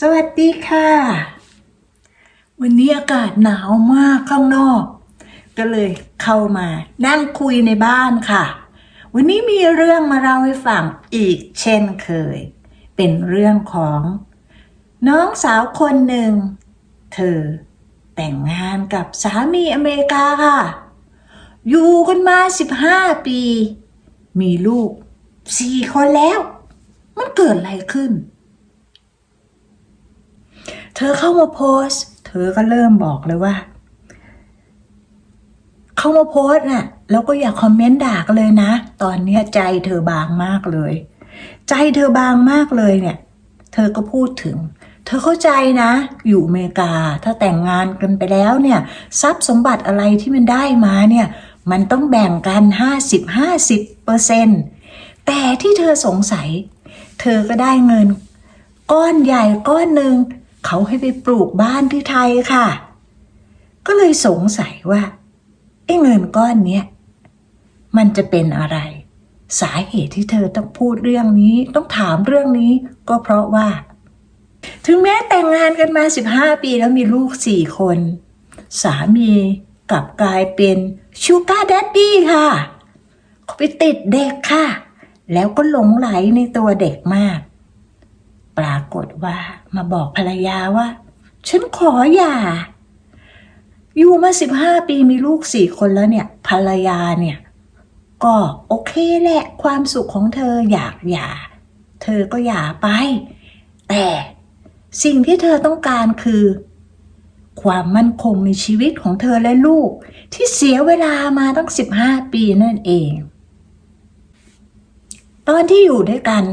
สวัสดีค่ะ วันนี้อากาศหนาวมากข้างนอก ก็เลยเข้ามานั่งคุยในบ้านค่ะ วันนี้มีเรื่องมาเล่าให้ฟังอีกเช่นเคย เป็นเรื่องของ น้องสาวคนหนึ่ง เธอแต่งงานกับสามีอเมริกาค่ะ อยู่กันมา 15 ปี มีลูกสี่คนแล้ว มันเกิดอะไรขึ้น เธอเข้ามาโพสต์เธอก็เริ่มบอกเลยว่า เข้ามาโพสต์น่ะ แล้วก็อย่าคอมเมนต์ด่ากันเลยนะ ตอนเนี้ยใจเธอบางมากเลย ใจเธอบางมากเลยเนี่ย เธอก็พูดถึง เธอเข้าใจนะ อยู่อเมริกา ถ้าแต่งงานกันไปแล้วเนี่ย ทรัพย์สมบัติอะไรที่มันได้มาเนี่ย มันต้องแบ่งกัน 50 50เปอร์เซ็นต์แต่ที่เธอสงสัย เธอก็ได้เงิน ก้อนใหญ่ก้อนหนึ่ง เขาให้ไปปลูกบ้านที่ไทยค่ะ ก็เลยสงสัยว่าไอ้เงินก้อนเนี้ยมันจะเป็นอะไร สาเหตุที่เธอต้องพูดเรื่องนี้ต้องถามเรื่องนี้ ก็เพราะว่า ถึงแม้แต่งงานกันมา 15 ปีแล้วมีลูก4คน สามีกลับกลายเป็นชูการ์ d ดดดี้ค่ะเขาไปติดเด็กค่ะ แล้วก็หลงไหลในตัวเด็กมาก ปรากฏว่ามาบอกภรรยาว่า ฉันขอหย่า อยู่มา15ปีมีลูกสี่คนแล้วเนี่ย ภรรยาเนี่ย ก็โอเคแหละความสุขของเธออยากหย่า เธอก็หย่าไป แต่สิ่งที่เธอต้องการคือ ความมั่นคงในชีวิตของเธอและลูก ที่เสียเวลามาตั้ง15ปีนั่นเอง ตอนที่อยู่ด้วยกัน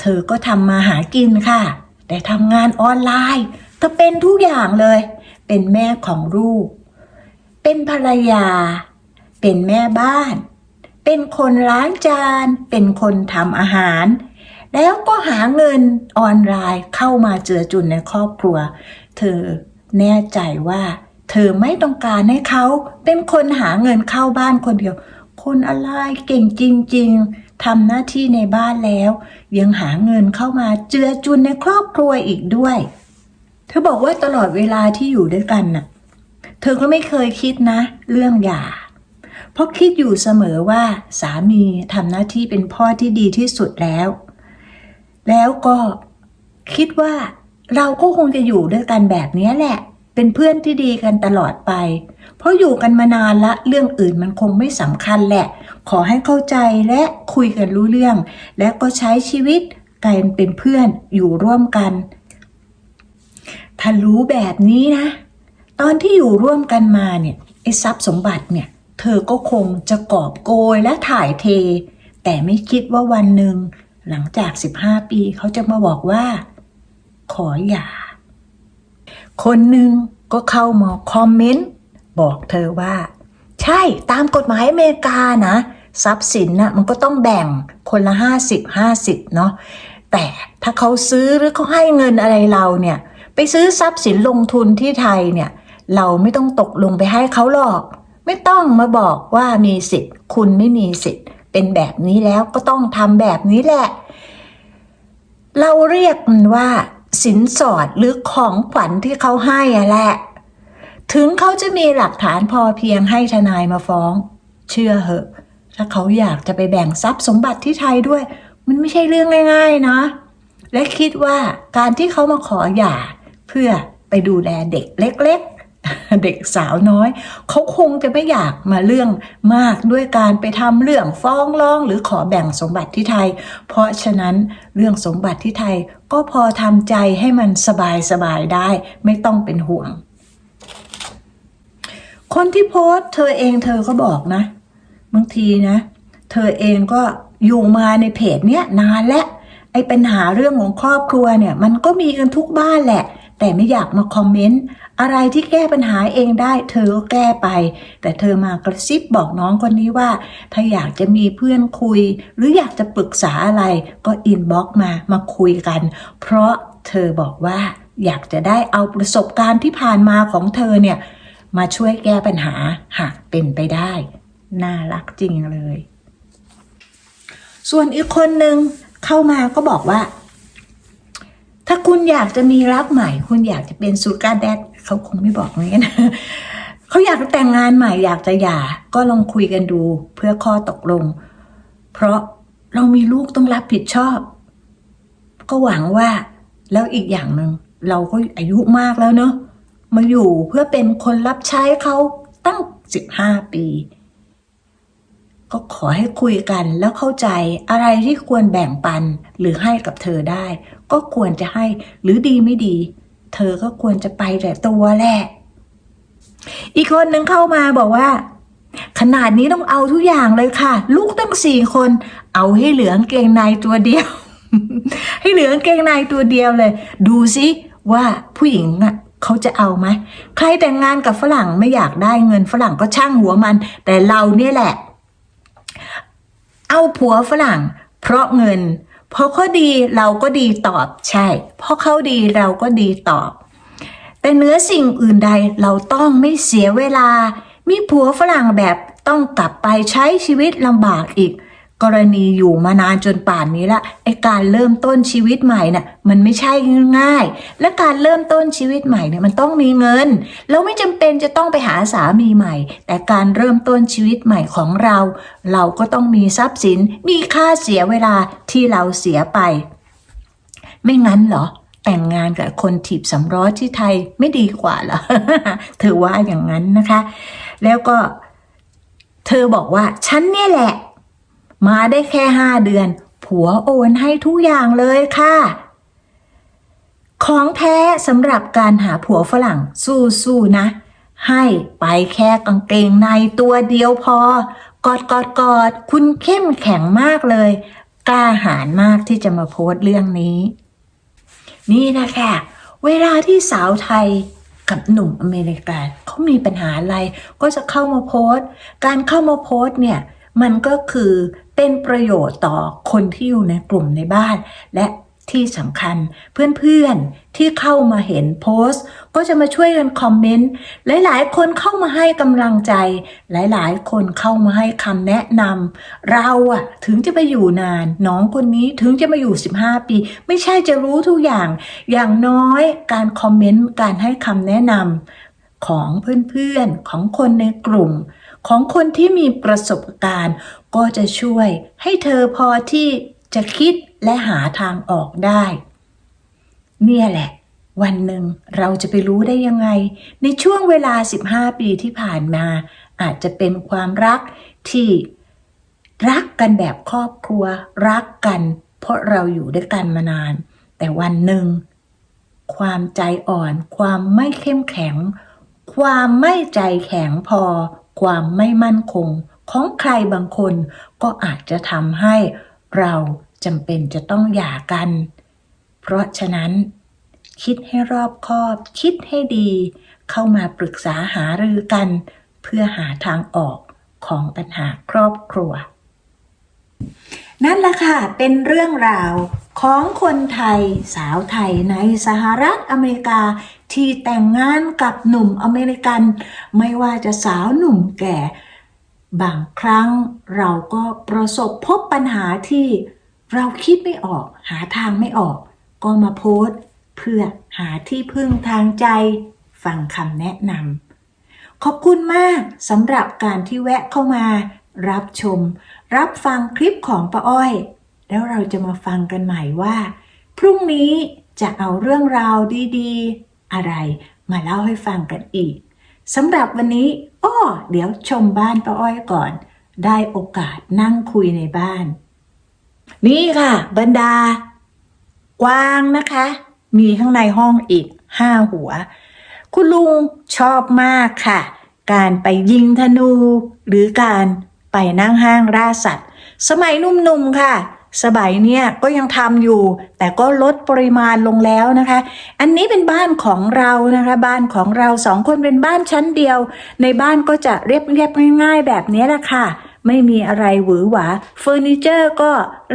เธอก็ทำมาหากินค่ะ แต่ทำงานออนไลน์ เธอเป็นทุกอย่างเลย เป็นแม่ของลูก เป็นภรรยา เป็นแม่บ้าน เป็นคนล้างจาน เป็นคนทำอาหาร แล้วก็หาเงินออนไลน์เข้ามาเจือจุนในครอบครัว เธอแน่ใจว่า เธอไม่ต้องการให้เขาเป็นคนหาเงินเข้าบ้านคนเดียว คนอะไรเก่งจริง ๆ ทำหน้าที่ในบ้านแล้ว ยังหาเงินเข้ามาเจือจุนในครอบครัวอีกด้วย เธอบอกว่าตลอดเวลาที่อยู่ด้วยกันน่ะ เธอก็ไม่เคยคิดนะ เรื่องหย่า เพราะคิดอยู่เสมอว่าสามีทำหน้าที่เป็นพ่อที่ดีที่สุดแล้ว แล้วก็คิดว่าเราก็คงจะอยู่ด้วยกันแบบนี้แหละ เป็นเพื่อนที่ดีกันตลอดไป เพราะอยู่กันมานานละ เรื่องอื่นมันคงไม่สำคัญแหละ ขอให้เข้าใจและคุยกันรู้เรื่อง และก็ใช้ชีวิตกันเป็นเพื่อนอยู่ร่วมกัน ถ้ารู้แบบนี้นะ ตอนที่อยู่ร่วมกันมาเนี่ยไอ้ทรัพย์สมบัติเนี่ย เธอก็คงจะกอบโกยและถ่ายเท แต่ไม่คิดว่าวันหนึ่งหลังจาก 15 ปีเขาจะมาบอกว่า ขอหย่า คนหนึ่งก็เข้ามาคอมเมนต์ บอกเธอว่า ใช่ตามกฎหมายอเมริกานะ ทรัพย์สินนะ่ะมันก็ต้องแบ่งคนละ50 50เนาะแต่ถ้าเขาซื้อหรือเขาให้เงินอะไรเราเนี่ย ไปซื้อทรัพย์สินลงทุนที่ไทยเนี่ย เราไม่ต้องตกลงไปให้เขาหรอก ไม่ต้องมาบอกว่ามีสิทธิ์ คุณไม่มีสิทธิ์ เป็นแบบนี้แล้วก็ต้องทำแบบนี้แหละ เราเรียกมันว่าสินสอดหรือของขวัญที่เขาให้อะแหละ ถึงเขาจะมีหลักฐานพอเพียงให้ทนายมาฟ้อง เชื่อเหอะ ถ้าเขาอยากจะไปแบ่งทรัพย์สมบัติที่ไทยด้วย มันไม่ใช่เรื่องง่ายๆนะ และคิดว่าการที่เขามาขอหย่าเพื่อไปดูแลเด็กเล็ก ๆ เด็กสาวน้อย เขาคงจะไม่อยากมาเรื่องมากด้วยการไปทำเรื่องฟ้องร้องหรือขอแบ่งสมบัติที่ไทย เพราะฉะนั้นเรื่องสมบัติที่ไทยก็พอทำใจให้มันสบายๆได้ ไม่ต้องเป็นห่วง คนที่โพสเธอเองเธอก็บอกนะ บางทีนะ เธอเองก็อยู่มาในเพจเนี้ยนานและไอ้ปัญหาเรื่องของครอบครัวเนี่ย มันก็มีกันทุกบ้านแหละ แต่ไม่อยากมาคอมเมนต์อะไรที่แก้ปัญหาเองได้ เธอก็แก้ไป แต่เธอมากระซิบบอกน้องคนนี้ว่า ถ้าอยากจะมีเพื่อนคุย หรืออยากจะปรึกษาอะไรก็อินบ็อกมามาคุยกัน เพราะเธอบอกว่าอยากจะได้เอาประสบการณ์ที่ผ่านมาของเธอเนี่ย มาช่วยแก้ปัญหาหากเป็นไปได้ น่ารักจริงเลย ส่วนอีกคนหนึ่งเข้ามาก็บอกว่า ถ้าคุณอยากจะมีรักใหม่ คุณอยากจะเป็นซูการแดดเขาคงไม่บอกง่างนี้นะเขาอยากจะแต่งงานใหม่อยากจะหย่าก็ลองคุยกันดูเพื่อข้อตกลง เพราะเรามีลูกต้องรับผิดชอบ ก็หวังว่าแล้วอีกอย่างหนึ่งเราก็อายุมากแล้วเนอะมาอยู่เพื่อเป็นคนรับใช้เขาตั้งสิบห้าปี ก็ขอให้คุยกันแล้วเข้าใจอะไรที่ควรแบ่งปันหรือให้กับเธอได้ ก็ควรจะให้หรือดีไม่ดี เธอก็ควรจะไปแต่ตัวแหละ อีกคนหนึ่งเข้ามาบอกว่า ขนาดนี้ต้องเอาทุกอย่างเลยค่ะ ลูกตั้งสี่คน เอาให้เหลืองเกงในตัวเดียว ให้เหลืองเกงในตัวเดียวเลย ดูสิว่าผู้หญิงอะเขาจะเอาไหมใครแต่งงานกับฝรั่งไม่อยากได้เงินฝรั่งก็ช่างหัวมัน แต่เราเนี่ยแหละ เอาผัวฝรั่ง เพราะเงินเพราะเขาดีเราก็ดีตอบใช่เพราะเขาดีเราก็ดีตอบ แต่เหนือสิ่งอื่นใดเราต้องไม่เสียเวลา มีผัวฝรั่งแบบต้องกลับไปใช้ชีวิตลำบากอีก กรณีอยู่มานานจนป่านนี้ละไอการเริ่มต้นชีวิตใหม่น่ะมันไม่ใช่ง่าย และการเริ่มต้นชีวิตใหม่เนี่ยมันต้องมีเงินเราไม่จำเป็นจะต้องไปหาสามีใหม่ แต่การเริ่มต้นชีวิตใหม่ของเรา เราก็ต้องมีทรัพย์สิน มีค่าเสียเวลาที่เราเสียไป ไม่งั้นเหรอแต่งงานกับคนถีบสำล้อที่ไทยไม่ดีกว่าเหรอเธอว่าอย่างนั้นนะคะ แล้วก็ เธอบอกว่า ฉันเนี่ยแหละ มาได้แค่ห้าเดือน ผัวโอนให้ทุกอย่างเลยค่ะ ของแท้สำหรับการหาผัวฝรั่งสู้ๆนะ ให้ไปแค่กางเกงในตัวเดียวพอกอดกอดกอดคุณเข้มแข็งมากเลย กล้าหาญมากที่จะมาโพสต์เรื่องนี้ นี่นะคะเวลาที่สาวไทยกับหนุ่มอเมริกันเขามีปัญหาอะไรก็จะเข้ามาโพสต์ การเข้ามาโพสต์เนี่ย มันก็คือเป็นประโยชน์ต่อคนที่อยู่ในกลุ่มในบ้าน และที่สำคัญเพื่อนๆที่เข้ามาเห็นโพสต์ ก็จะมาช่วยกันคอมเมนต์หลายๆ คนเข้ามาให้กำลังใจ หลายๆ คนเข้ามาให้คำแนะนำเราอะถึงจะไปอยู่นาน น้องคนนี้ถึงจะมาอยู่ 15 ปี ไม่ใช่จะรู้ทุกอย่าง อย่างน้อยการคอมเมนต์การให้คำแนะนำของเพื่อนๆของคนในกลุ่ม ของคนที่มีประสบการณ์ ก็จะช่วยให้เธอพอที่จะคิดและหาทางออกได้ เนี่ยแหละ วันหนึ่งเราจะไปรู้ได้ยังไง ในช่วงเวลา 15 ปีที่ผ่านมา อาจจะเป็นความรักที่รักกันแบบครอบครัว รักกัน เพราะเราอยู่ด้วยกันมานาน แต่วันหนึ่ง ความใจอ่อน ความไม่เข้มแข็ง ความไม่ใจแข็งพอ ความไม่มั่นคงของใครบางคนก็อาจจะทำให้เราจำเป็นจะต้องหย่ากัน เพราะฉะนั้น คิดให้รอบคอบ คิดให้ดี เข้ามาปรึกษาหารือกัน เพื่อหาทางออกของปัญหาครอบครัว นั่นแหละค่ะ เป็นเรื่องราว ของคนไทยสาวไทยในสหรัฐอเมริกาที่แต่งงานกับหนุ่มอเมริกัน ไม่ว่าจะสาวหนุ่มแก่ บางครั้งเราก็ประสบพบปัญหาที่เราคิดไม่ออก หาทางไม่ออก ก็มาโพสต์เพื่อหาที่พึ่งทางใจ ฟังคำแนะนำขอบคุณมากสำหรับการที่แวะเข้ามา รับชม รับฟังคลิปของป้าอ้อย แล้วเราจะมาฟังกันใหม่ว่า พรุ่งนี้จะเอาเรื่องราวดีๆ อะไรมาเล่าให้ฟังกันอีกสำหรับวันนี้อ้อเดี๋ยวชมบ้านป้าอ้อยก่อน ได้โอกาสนั่งคุยในบ้าน นี่ค่ะ บรรดา กว้างนะคะ มีข้างในห้องอีกห้าหัว คุณลุงชอบมากค่ะ การไปยิงธนู หรือการไปนั่งห้างล่าสัตว์ สมัยนุ่มๆค่ะ สมัยเนี้ยก็ยังทำอยู่ แต่ก็ลดปริมาณลงแล้วนะคะ อันนี้เป็นบ้านของเรานะคะ บ้านของเราสองคนเป็นบ้านชั้นเดียว ในบ้านก็จะเรียบๆง่ายๆ แบบนี้แหละค่ะ ไม่มีอะไรหวือหวาเฟอร์นิเจอร์ก็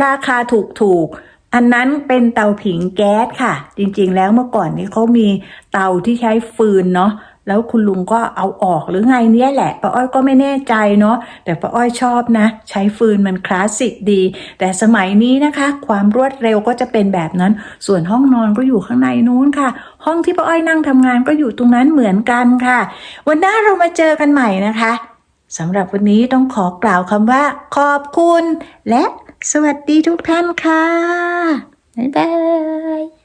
ราคาถูกๆอันนั้นเป็นเตาผิงแก๊สค่ะ จริงๆ แล้วเมื่อก่อนนี้เขามีเตาที่ใช้ฟืนเนาะ แล้วคุณลุงก็เอาออกหรือไงเนี่ยแหละป้าอ้อยก็ไม่แน่ใจเนาะแต่ป้าอ้อยชอบนะ ใช้ฟืนมันคลาสสิกดี แต่สมัยนี้นะคะ ความรวดเร็วก็จะเป็นแบบนั้น ส่วนห้องนอนก็อยู่ข้างในนู้นค่ะ ห้องที่ป้าอ้อยนั่งทำงานก็อยู่ตรงนั้นเหมือนกันค่ะ วันหน้าเรามาเจอกันใหม่นะคะสำหรับวันนี้ต้องขอกล่าวคำว่า ขอบคุณ และสวัสดีทุกท่านค่ะบ๊ายบาย